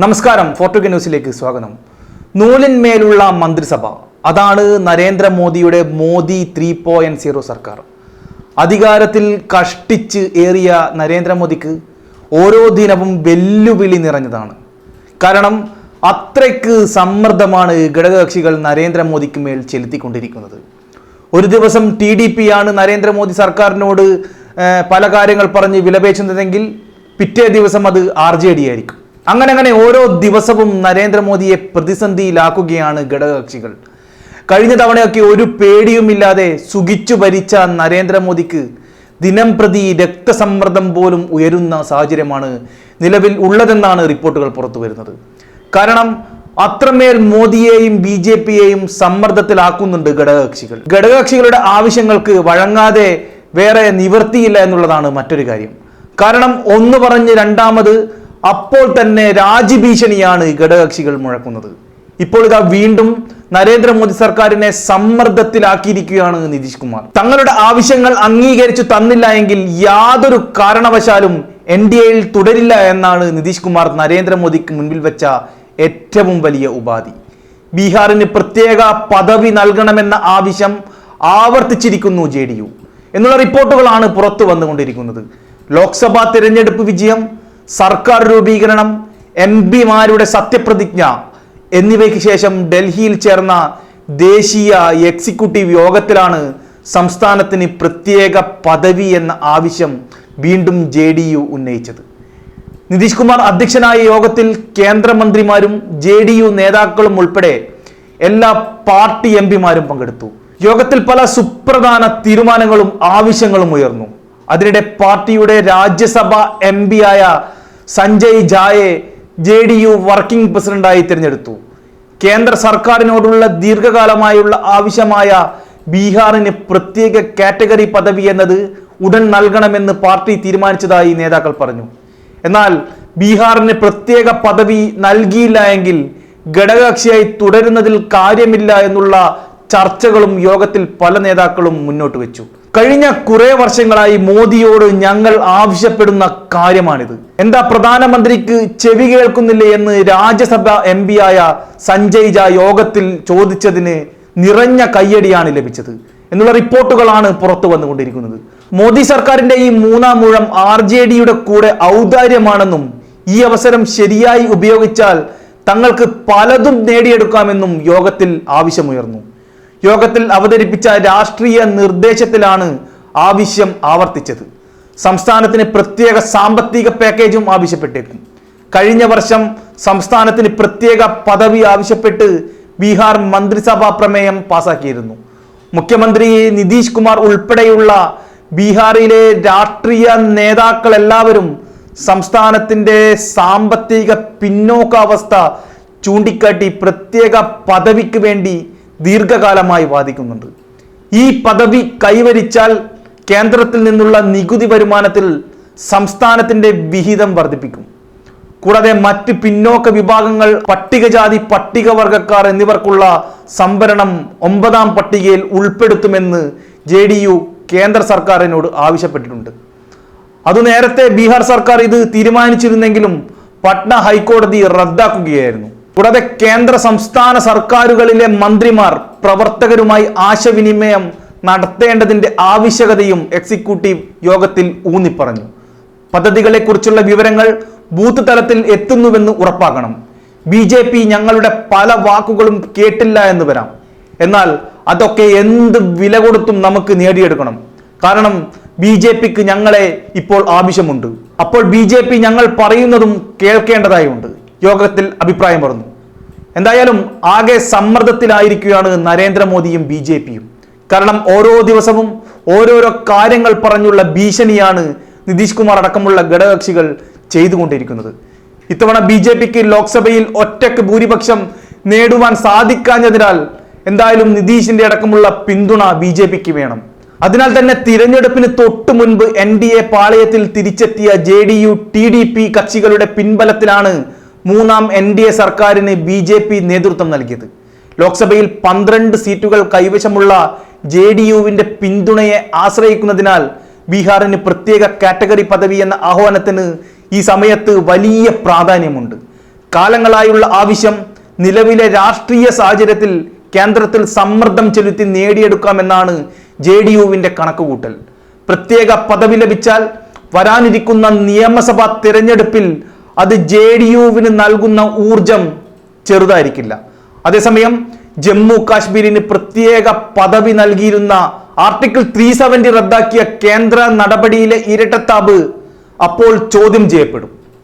നമസ്കാരം ഫോർട്ടുഗ ന്യൂസിലേക്ക് സ്വാഗതം. നൂലിന്മേലുള്ള മന്ത്രിസഭ അതാണ് നരേന്ദ്രമോദിയുടെ മോദി ത്രീ പോയിന്റ് സീറോ സർക്കാർ. അധികാരത്തിൽ കഷ്ടിച്ച് ഏറിയ നരേന്ദ്രമോദിക്ക് ഓരോ ദിനവും വെല്ലുവിളി നിറഞ്ഞതാണ്. കാരണം അത്രയ്ക്ക് സമ്മർദ്ദമാണ് ഘടകകക്ഷികൾ നരേന്ദ്രമോദിക്ക് മേൽ ചെലുത്തിക്കൊണ്ടിരിക്കുന്നത്. ഒരു ദിവസം ടി ഡി പി ആണ് നരേന്ദ്രമോദി സർക്കാരിനോട് പല കാര്യങ്ങൾ പറഞ്ഞ് വിലപേശുന്നതെങ്കിൽ പിറ്റേ ദിവസം അത് ആർ ജെ ഡി ആയിരിക്കും. അങ്ങനെ അങ്ങനെ ഓരോ ദിവസവും നരേന്ദ്രമോദിയെ പ്രതിസന്ധിയിലാക്കുകയാണ് ഘടകകക്ഷികൾ. കഴിഞ്ഞ തവണയൊക്കെ ഒരു പേടിയുമില്ലാതെ സുഖിച്ചു ഭരിച്ച നരേന്ദ്രമോദിക്ക് ദിനം പ്രതി രക്തസമ്മർദ്ദം പോലും ഉയരുന്ന സാഹചര്യമാണ് നിലവിൽ ഉള്ളതെന്നാണ് റിപ്പോർട്ടുകൾ പുറത്തു വരുന്നത്. കാരണം അത്രമേൽ മോദിയെയും ബി ജെ പിയെയും സമ്മർദ്ദത്തിലാക്കുന്നുണ്ട് ഘടകകക്ഷികൾ. ഘടകകക്ഷികളുടെ ആവശ്യങ്ങൾക്ക് വഴങ്ങാതെ വേറെ നിവർത്തിയില്ല എന്നുള്ളതാണ് മറ്റൊരു കാര്യം. കാരണം ഒന്ന് പറഞ്ഞ് രണ്ടാമത് അപ്പോൾ തന്നെ രാജ്യഭീഷണിയാണ് ഘടകകക്ഷികൾ മുഴക്കുന്നത്. ഇപ്പോൾ ഇതാ വീണ്ടും നരേന്ദ്രമോദി സർക്കാരിനെ സമ്മർദ്ദത്തിലാക്കിയിരിക്കുകയാണ് നിതീഷ് കുമാർ. തങ്ങളുടെ ആവശ്യങ്ങൾ അംഗീകരിച്ചു തന്നില്ല എങ്കിൽ യാതൊരു കാരണവശാലും എൻ ഡി എയിൽ തുടരില്ല എന്നാണ് നിതീഷ് കുമാർ നരേന്ദ്രമോദിക്ക് മുൻപിൽ വെച്ച ഏറ്റവും വലിയ ഉപാധി. ബീഹാറിന് പ്രത്യേക പദവി നൽകണമെന്ന ആവശ്യം ആവർത്തിച്ചിരിക്കുന്നു ജെ എന്നുള്ള റിപ്പോർട്ടുകളാണ് പുറത്തു വന്നുകൊണ്ടിരിക്കുന്നത്. ലോക്സഭാ തിരഞ്ഞെടുപ്പ് വിജയം സർക്കാർ രൂപീകരണം എം പിമാരുടെ സത്യപ്രതിജ്ഞ എന്നിവയ്ക്ക് ശേഷം ഡൽഹിയിൽ ചേർന്ന ദേശീയ എക്സിക്യൂട്ടീവ് യോഗത്തിലാണ് സംസ്ഥാനത്തിന് പ്രത്യേക പദവി എന്ന ആവശ്യം വീണ്ടും ജെ ഡി യു ഉന്നയിച്ചത്. നിതീഷ് കുമാർ അധ്യക്ഷനായ യോഗത്തിൽ കേന്ദ്രമന്ത്രിമാരും ജെ ഡി യു നേതാക്കളും ഉൾപ്പെടെ എല്ലാ പാർട്ടി എം പിമാരും പങ്കെടുത്തു. യോഗത്തിൽ പല സുപ്രധാന തീരുമാനങ്ങളും ആവശ്യങ്ങളും ഉയർന്നു. അതിനിടെ പാർട്ടിയുടെ രാജ്യസഭ എം ആയ സഞ്ജയ് ജായെ ജെ ഡി യു വർക്കിംഗ് പ്രസിഡന്റായി തിരഞ്ഞെടുത്തു. കേന്ദ്ര സർക്കാരിനോടുള്ള ദീർഘകാലമായുള്ള ആവശ്യമായ ബീഹാറിന് പ്രത്യേക കാറ്റഗറി പദവി എന്നത് ഉടൻ നൽകണമെന്ന് പാർട്ടി തീരുമാനിച്ചതായി നേതാക്കൾ പറഞ്ഞു. എന്നാൽ ബീഹാറിന് പ്രത്യേക പദവി നൽകിയില്ല എങ്കിൽ ഘടകകക്ഷിയായി തുടരുന്നതിൽ കാര്യമില്ല എന്നുള്ള ചർച്ചകളും യോഗത്തിൽ പല നേതാക്കളും മുന്നോട്ട് വെച്ചു. കഴിഞ്ഞ കുറെ വർഷങ്ങളായി മോദിയോട് ഞങ്ങൾ ആവശ്യപ്പെടുന്ന കാര്യമാണിത്. എന്താ പ്രധാനമന്ത്രിക്ക് ചെവി കേൾക്കുന്നില്ല എന്ന് രാജ്യസഭ എം ആയ സഞ്ജയ് ജ യോഗത്തിൽ ചോദിച്ചതിന് നിറഞ്ഞ കയ്യടിയാണ് ലഭിച്ചത്. എന്നുള്ള റിപ്പോർട്ടുകളാണ് പുറത്തു വന്നുകൊണ്ടിരിക്കുന്നത്. മോദി സർക്കാരിന്റെ ഈ മൂന്നാം മൂഴം ആർ ജെ ഡിയുടെ കൂടെ ഔദാര്യമാണെന്നും ഈ അവസരം ശരിയായി ഉപയോഗിച്ചാൽ തങ്ങൾക്ക് പലതും നേടിയെടുക്കാമെന്നും യോഗത്തിൽ ആവശ്യമുയർന്നു. യോഗത്തിൽ അവതരിപ്പിച്ച രാഷ്ട്രീയ നിർദ്ദേശത്തിലാണ് ആവശ്യം ആവർത്തിച്ചത്. സംസ്ഥാനത്തിന് പ്രത്യേക സാമ്പത്തിക പാക്കേജും ആവശ്യപ്പെട്ടേക്കും. കഴിഞ്ഞ വർഷം സംസ്ഥാനത്തിന് പ്രത്യേക പദവി ആവശ്യപ്പെട്ട് ബീഹാർ മന്ത്രിസഭാ പ്രമേയം പാസാക്കിയിരുന്നു. മുഖ്യമന്ത്രി നിതീഷ് കുമാർ ഉൾപ്പെടെയുള്ള ബീഹാറിലെ രാഷ്ട്രീയ നേതാക്കൾ എല്ലാവരും സംസ്ഥാനത്തിന്റെ സാമ്പത്തിക പിന്നോക്കാവസ്ഥ ചൂണ്ടിക്കാട്ടി പ്രത്യേക പദവിക്ക് വേണ്ടി ദീർഘകാലമായി വാദിക്കുന്നുണ്ട്. ഈ പദവി കൈവരിച്ചാൽ കേന്ദ്രത്തിൽ നിന്നുള്ള നികുതി വരുമാനത്തിൽ സംസ്ഥാനത്തിന്റെ വിഹിതം വർദ്ധിപ്പിക്കും. കൂടാതെ മറ്റ് പിന്നോക്ക വിഭാഗങ്ങൾ പട്ടികജാതി പട്ടികവർഗക്കാർ എന്നിവർക്കുള്ള സംവരണം ഒമ്പതാം പട്ടികയിൽ ഉൾപ്പെടുത്തുമെന്ന് ജെ ഡി യു കേന്ദ്ര സർക്കാരിനോട് ആവശ്യപ്പെട്ടിട്ടുണ്ട്. അത് നേരത്തെ ബീഹാർ സർക്കാർ ഇത് തീരുമാനിച്ചിരുന്നെങ്കിലും പട്ന ഹൈക്കോടതി റദ്ദാക്കുകയായിരുന്നു. കൂടാതെ കേന്ദ്ര സംസ്ഥാന സർക്കാരുകളിലെ മന്ത്രിമാർ പ്രവർത്തകരുമായി ആശയവിനിമയം നടത്തേണ്ടതിന്റെ ആവശ്യകതയും എക്സിക്യൂട്ടീവ് യോഗത്തിൽ ഊന്നിപ്പറഞ്ഞു. പദ്ധതികളെക്കുറിച്ചുള്ള വിവരങ്ങൾ ബൂത്ത് തലത്തിൽ എത്തുന്നുവെന്ന് ഉറപ്പാക്കണം. ബി ജെ പി ഞങ്ങളുടെ പല വാക്കുകളും കേട്ടില്ല എന്ന് വരാം. എന്നാൽ അതൊക്കെ എന്ത് വില കൊടുത്തും നമുക്ക് നേടിയെടുക്കണം. കാരണം ബി ജെ പിക്ക് ഞങ്ങളെ ഇപ്പോൾ ആവശ്യമുണ്ട്. അപ്പോൾ ബി ജെ പി ഞങ്ങൾ പറയുന്നതും കേൾക്കേണ്ടതായുണ്ട്. യോഗത്തിൽ അഭിപ്രായം പറഞ്ഞു എന്തായാലും ആകെ സമ്മർദ്ദത്തിലായിരിക്കുകയാണ് നരേന്ദ്രമോദിയും ബി ജെ പിയും. കാരണം ഓരോ ദിവസവും ഓരോരോ കാര്യങ്ങൾ പറഞ്ഞുള്ള ഭീഷണിയാണ് നിതീഷ് കുമാർ അടക്കമുള്ള ഘടകകക്ഷികൾ ചെയ്തുകൊണ്ടിരിക്കുന്നത്. ഇത്തവണ ബി ജെ പിക്ക് ലോക്സഭയിൽ ഒറ്റയ്ക്ക് ഭൂരിപക്ഷം നേടുവാൻ സാധിക്കാഞ്ഞതിനാൽ എന്തായാലും നിതീഷിന്റെ അടക്കമുള്ള പിന്തുണ ബി ജെ പിക്ക് വേണം. അതിനാൽ തന്നെ തിരഞ്ഞെടുപ്പിന് തൊട്ടു മുൻപ് എൻ ഡി എ പാളയത്തിൽ തിരിച്ചെത്തിയ J D U T D P കക്ഷികളുടെ പിൻബലത്തിലാണ് മൂന്നാം എൻ ഡി എ സർക്കാരിന് ബി ജെ പി നേതൃത്വം നൽകിയത്. ലോക്സഭയിൽ പന്ത്രണ്ട് സീറ്റുകൾ കൈവശമുള്ള ജെ ഡി യുവിന്റെ പിന്തുണയെ ആശ്രയിക്കുന്നതിനാൽ ബീഹാറിന് പ്രത്യേക കാറ്റഗറി പദവി എന്ന ആഹ്വാനത്തിന് ഈ സമയത്ത് വലിയ പ്രാധാന്യമുണ്ട്. കാലങ്ങളായുള്ള ആവശ്യം നിലവിലെ രാഷ്ട്രീയ സാഹചര്യത്തിൽ കേന്ദ്രത്തിൽ സമ്മർദ്ദം ചെലുത്തി നേടിയെടുക്കാമെന്നാണ് ജെ ഡി യുവിന്റെ കണക്കുകൂട്ടൽ. പ്രത്യേക പദവി ലഭിച്ചാൽ വരാനിരിക്കുന്ന നിയമസഭാ തിരഞ്ഞെടുപ്പിൽ അത് ജെ ഡി യുവിന് നൽകുന്ന ഊർജം ചെറുതായിരിക്കില്ല. അതേസമയം ജമ്മു കാശ്മീരിന് പ്രത്യേക പദവി നൽകിയിരുന്ന ആർട്ടിക്കിൾ ത്രീ സെവന്റി റദ്ദാക്കിയ കേന്ദ്ര നടപടിയിലെ ഇരട്ടത്താപ് അപ്പോൾ ചോദ്യം ചെയ്യപ്പെടും.